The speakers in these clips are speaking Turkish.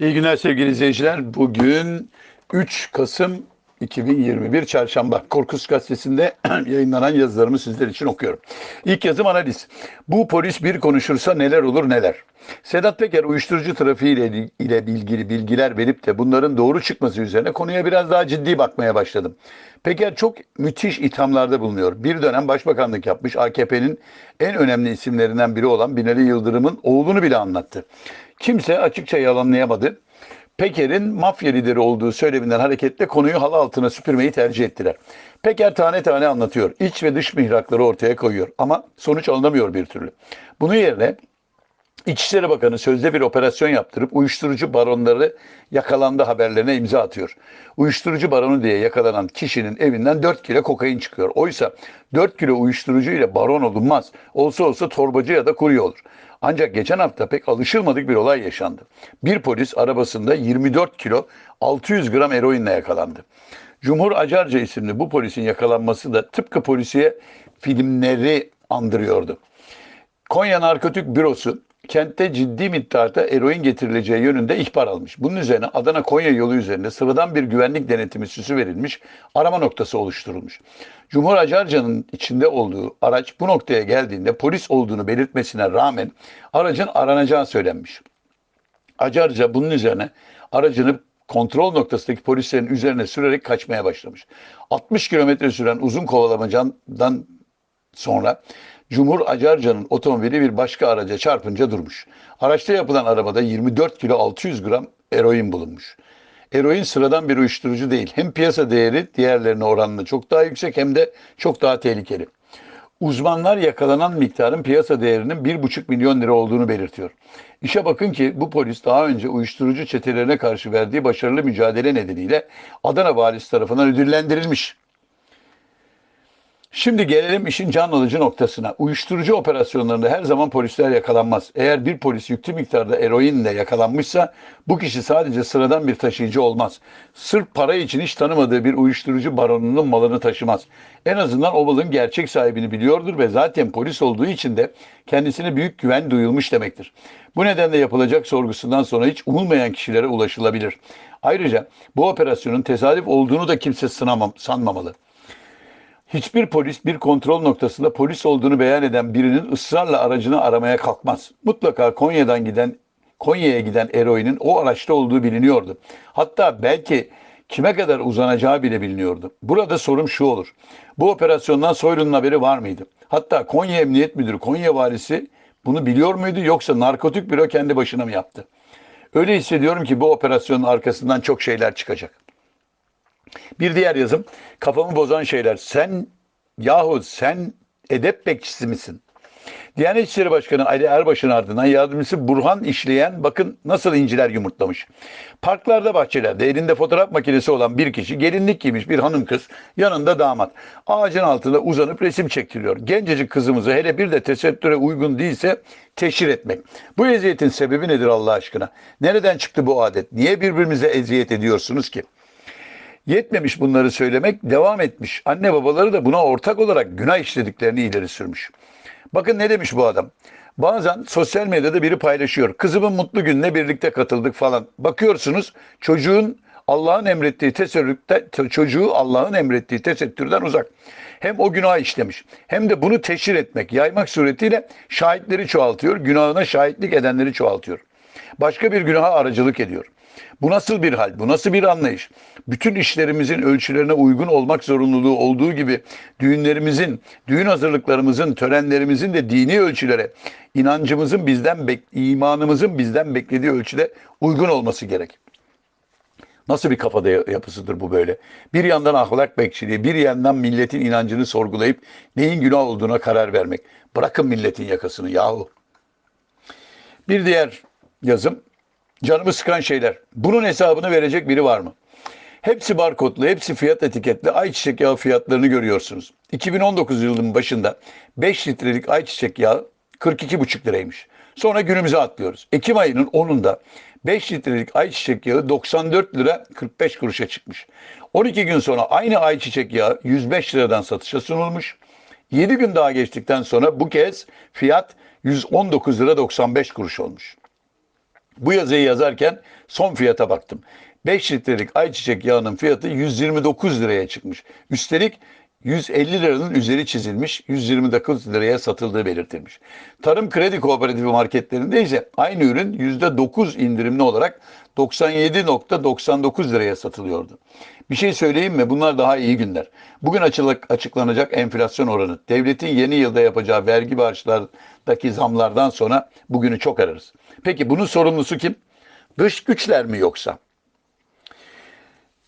İyi günler sevgili izleyiciler. Bugün 3 Kasım 2021 Çarşamba Korkus Gazetesi'nde yayınlanan yazılarımı sizler için okuyorum. İlk yazım analiz. Bu polis bir konuşursa neler olur neler. Sedat Peker uyuşturucu trafiği ile, ile ilgili bilgiler verip de bunların doğru çıkması üzerine konuya biraz daha ciddi bakmaya başladım. Peker çok müthiş ithamlarda bulunuyor. Bir dönem başbakanlık yapmış AKP'nin en önemli isimlerinden biri olan Binali Yıldırım'ın oğlunu bile anlattı. Kimse açıkça yalanlayamadı. Peker'in mafya lideri olduğu söyleminden hareketle konuyu halı altına süpürmeyi tercih ettiler. Peker tane tane anlatıyor. İç ve dış mihrakları ortaya koyuyor ama sonuç alınamıyor bir türlü. Bunun yerine İçişleri Bakanı sözde bir operasyon yaptırıp uyuşturucu baronları yakalandı haberlerine imza atıyor. Uyuşturucu baronu diye yakalanan kişinin evinden 4 kilo kokain çıkıyor. Oysa 4 kilo uyuşturucu ile baron olunmaz. Olsa olsa torbacı ya da kurye olur. Ancak geçen hafta pek alışılmadık bir olay yaşandı. Bir polis arabasında 24 kilo 600 gram eroinle yakalandı. Cumhur Acarca isimli bu polisin yakalanması da tıpkı polisiye filmleri andırıyordu. Konya Narkotik Bürosu kentte ciddi miktarda eroin getirileceği yönünde ihbar almış. Bunun üzerine Adana-Konya yolu üzerinde sıradan bir güvenlik denetimi süsü verilmiş, arama noktası oluşturulmuş. Cumhur Acarca'nın içinde olduğu araç bu noktaya geldiğinde polis olduğunu belirtmesine rağmen aracın aranacağı söylenmiş. Acarca bunun üzerine aracını kontrol noktasındaki polislerin üzerine sürerek kaçmaya başlamış. 60 kilometre süren uzun kovalamacadan sonra Cumhur Acarca'nın otomobili bir başka araca çarpınca durmuş. Araçta yapılan arabada 24 kilo 600 gram eroin bulunmuş. Eroin sıradan bir uyuşturucu değil. Hem piyasa değeri diğerlerine oranla çok daha yüksek hem de çok daha tehlikeli. Uzmanlar yakalanan miktarın piyasa değerinin 1,5 milyon lira olduğunu belirtiyor. İşe bakın ki bu polis daha önce uyuşturucu çetelerine karşı verdiği başarılı mücadele nedeniyle Adana valisi tarafından ödüllendirilmiş. Şimdi gelelim işin can alıcı noktasına. Uyuşturucu operasyonlarında her zaman polisler yakalanmaz. Eğer bir polis yüklü miktarda eroinle yakalanmışsa bu kişi sadece sıradan bir taşıyıcı olmaz. Sırf para için hiç tanımadığı bir uyuşturucu baronunun malını taşımaz. En azından o malın gerçek sahibini biliyordur ve zaten polis olduğu için de kendisine büyük güven duyulmuş demektir. Bu nedenle yapılacak sorgusundan sonra hiç umulmayan kişilere ulaşılabilir. Ayrıca bu operasyonun tesadüf olduğunu da kimse sınamam, sanmamalı. Hiçbir polis bir kontrol noktasında polis olduğunu beyan eden birinin ısrarla aracını aramaya kalkmaz. Mutlaka Konya'dan giden Konya'ya giden eroinin o araçta olduğu biliniyordu. Hatta belki kime kadar uzanacağı bile biliniyordu. Burada sorum şu olur. Bu operasyondan Soylu'nun haberi var mıydı? Hatta Konya Emniyet Müdürü, Konya Valisi bunu biliyor muydu yoksa narkotik büro kendi başına mı yaptı? Öyle hissediyorum ki bu operasyonun arkasından çok şeyler çıkacak. Bir diğer yazım kafamı bozan şeyler. Sen yahu sen edep bekçisi misin? Diyanet İşleri Başkanı Ali Erbaş'ın ardından yardımcısı Burhan işleyen bakın nasıl inciler yumurtlamış. Parklarda bahçelerde elinde fotoğraf makinesi olan bir kişi gelinlik giymiş bir hanım kız yanında damat. Ağacın altında uzanıp resim çektiriyor. Gencecik kızımızı hele bir de tesettüre uygun değilse teşhir etmek. Bu eziyetin sebebi nedir Allah aşkına? Nereden çıktı bu adet? Niye birbirimize eziyet ediyorsunuz ki? Yetmemiş bunları söylemek, devam etmiş. Anne babaları da buna ortak olarak günah işlediklerini ileri sürmüş. Bakın ne demiş bu adam. Bazen sosyal medyada biri paylaşıyor. Kızımın mutlu gününe birlikte katıldık falan. Bakıyorsunuz çocuğun Allah'ın emrettiği tesettürde, çocuğu Allah'ın emrettiği tesettürden uzak. Hem o günah işlemiş hem de bunu teşhir etmek, yaymak suretiyle şahitleri çoğaltıyor, günahına şahitlik edenleri çoğaltıyor. Başka bir günaha aracılık ediyor. Bu nasıl bir hal? Bu nasıl bir anlayış? Bütün işlerimizin ölçülerine uygun olmak zorunluluğu olduğu gibi düğünlerimizin, düğün hazırlıklarımızın, törenlerimizin de dini ölçülere, inancımızın bizden, imanımızın bizden beklediği ölçüde uygun olması gerek. Nasıl bir kafada yapısıdır bu böyle? Bir yandan ahlak bekçiliği, bir yandan milletin inancını sorgulayıp neyin günah olduğuna karar vermek. Bırakın milletin yakasını yahu. Bir diğer yazım Canımı sıkan şeyler. Bunun hesabını verecek biri var mı? Hepsi barkodlu, hepsi fiyat etiketli ayçiçek yağı fiyatlarını görüyorsunuz. 2019 yılının başında 5 litrelik ayçiçek yağı 42,5 liraymış. Sonra günümüze atlıyoruz. Ekim ayının 10'unda 5 litrelik ayçiçek yağı 94 lira 45 kuruşa çıkmış. 12 gün sonra aynı ayçiçek yağı 105 liradan satışa sunulmuş. 7 gün daha geçtikten sonra bu kez fiyat 119 lira 95 kuruş olmuş. Bu yazıyı yazarken son fiyata baktım. 5 litrelik ayçiçek yağının fiyatı 129 liraya çıkmış. Üstelik 150 liranın üzeri çizilmiş, 129 liraya satıldığı belirtilmiş. Tarım Kredi Kooperatifi marketlerinde ise aynı ürün %9 indirimli olarak 97.99 liraya satılıyordu. Bir şey söyleyeyim mi? Bunlar daha iyi günler. Bugün açıklanacak enflasyon oranı, devletin yeni yılda yapacağı vergi bağışlardaki zamlardan sonra bugünü çok ararız. Peki bunun sorumlusu kim? Dış güçler mi yoksa?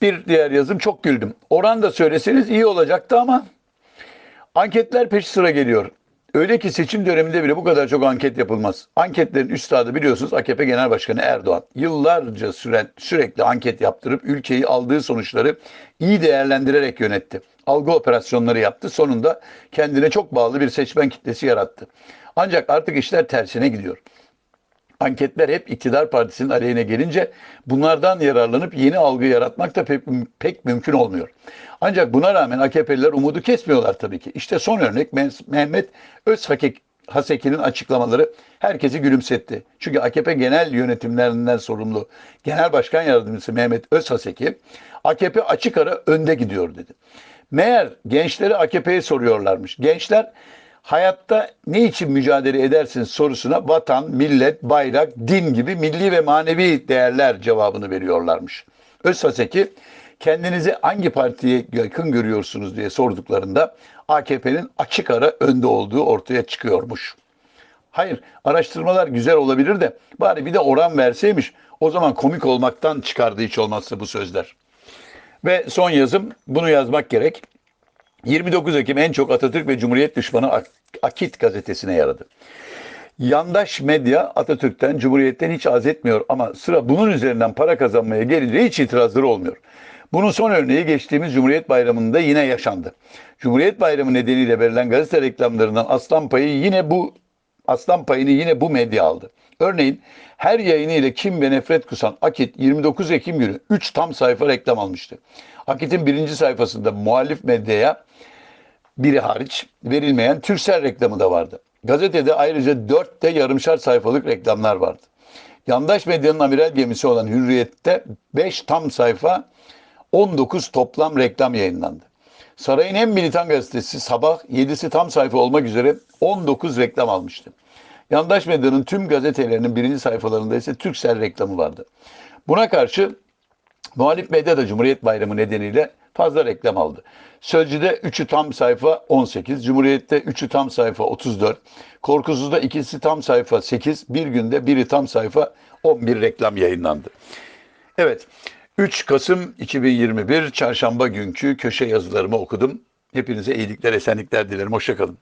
Bir diğer yazım çok güldüm. Oran da söyleseniz iyi olacaktı ama anketler peş sıra geliyor. Öyle ki seçim döneminde bile bu kadar çok anket yapılmaz. Anketlerin üstadı biliyorsunuz AKP Genel Başkanı Erdoğan. Yıllarca süren sürekli anket yaptırıp ülkeyi aldığı sonuçları iyi değerlendirerek yönetti. Algı operasyonları yaptı. Sonunda kendine çok bağlı bir seçmen kitlesi yarattı. Ancak artık işler tersine gidiyor anketler hep iktidar partisinin aleyhine gelince bunlardan yararlanıp yeni algı yaratmak da pek, pek mümkün olmuyor. Ancak buna rağmen AKP'liler umudu kesmiyorlar tabii ki. İşte son örnek Mehmet Özhakek Haseki'nin açıklamaları herkesi gülümsetti. Çünkü AKP genel yönetimlerinden sorumlu Genel Başkan Yardımcısı Mehmet Özhaseki AKP açık ara önde gidiyor dedi. Meğer gençleri AKP'ye soruyorlarmış. Gençler hayatta ne için mücadele edersin sorusuna vatan, millet, bayrak, din gibi milli ve manevi değerler cevabını veriyorlarmış. Özsaseki kendinizi hangi partiye yakın görüyorsunuz diye sorduklarında AKP'nin açık ara önde olduğu ortaya çıkıyormuş. Hayır, araştırmalar güzel olabilir de bari bir de oran verseymiş. O zaman komik olmaktan çıkardı hiç olmazsa bu sözler. Ve son yazım, bunu yazmak gerek. 29 Ekim en çok Atatürk ve Cumhuriyet düşmanı Akit gazetesine yaradı. Yandaş medya Atatürk'ten, Cumhuriyet'ten hiç az etmiyor ama sıra bunun üzerinden para kazanmaya gelince hiç itirazları olmuyor. Bunun son örneği geçtiğimiz Cumhuriyet Bayramı'nda yine yaşandı. Cumhuriyet Bayramı nedeniyle verilen gazete reklamlarından aslan payı yine bu aslan payını yine bu medya aldı. Örneğin her yayını ile kim ve nefret kusan Akit 29 Ekim günü 3 tam sayfa reklam almıştı. Akit'in birinci sayfasında muhalif medyaya biri hariç verilmeyen Türksel reklamı da vardı. Gazetede ayrıca 4 de yarımşar sayfalık reklamlar vardı. Yandaş medyanın amiral gemisi olan Hürriyet'te 5 tam sayfa 19 toplam reklam yayınlandı. Sarayın en militan gazetesi sabah 7'si tam sayfa olmak üzere 19 reklam almıştı. Yandaş medyanın tüm gazetelerinin birinci sayfalarında ise Türksel reklamı vardı. Buna karşı muhalif medya da Cumhuriyet Bayramı nedeniyle fazla reklam aldı. Sözcü'de 3'ü tam sayfa 18, Cumhuriyet'te 3'ü tam sayfa 34, Korkusuz'da ikisi tam sayfa 8, bir günde biri tam sayfa 11 reklam yayınlandı. Evet, 3 Kasım 2021 Çarşamba günkü köşe yazılarımı okudum. Hepinize iyilikler, esenlikler dilerim. Hoşçakalın.